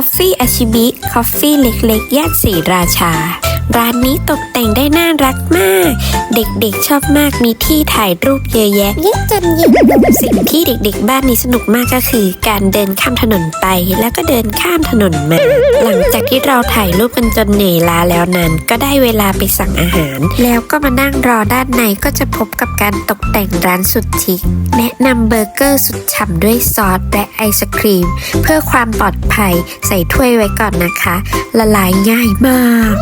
Coffee a c h i b i Coffee เล็กๆแยกสีราชา ร้านนี้ตกแต่งได้น่ารักมาก เด็กๆชอบมากมีที่ถ่ายรูปเยอะแยะยิ่งจนยิ่งสิ่งที่เด็กๆ บ้านนี้สนุกมากก็คือ การเดินข้ามถนนไปแล้วก็เดินข้ามถนนมา หลังจากที่เราถ่ายรูปกันจนเหนื่อยล้าแล้วนั้น ก็ได้เวลาไปสั่งอาหาร แล้วก็มานั่งรอด้านในก็จะพบกับการตกแต่งร้านสุดชิคแนะนำเบอร์เกอร์สุดฉ่ำด้วยซอสและไอศครีม เพื่อความปลอดภัยใส่ถ้วยไว้ก่อนนะคะ ละลายง่ายมาก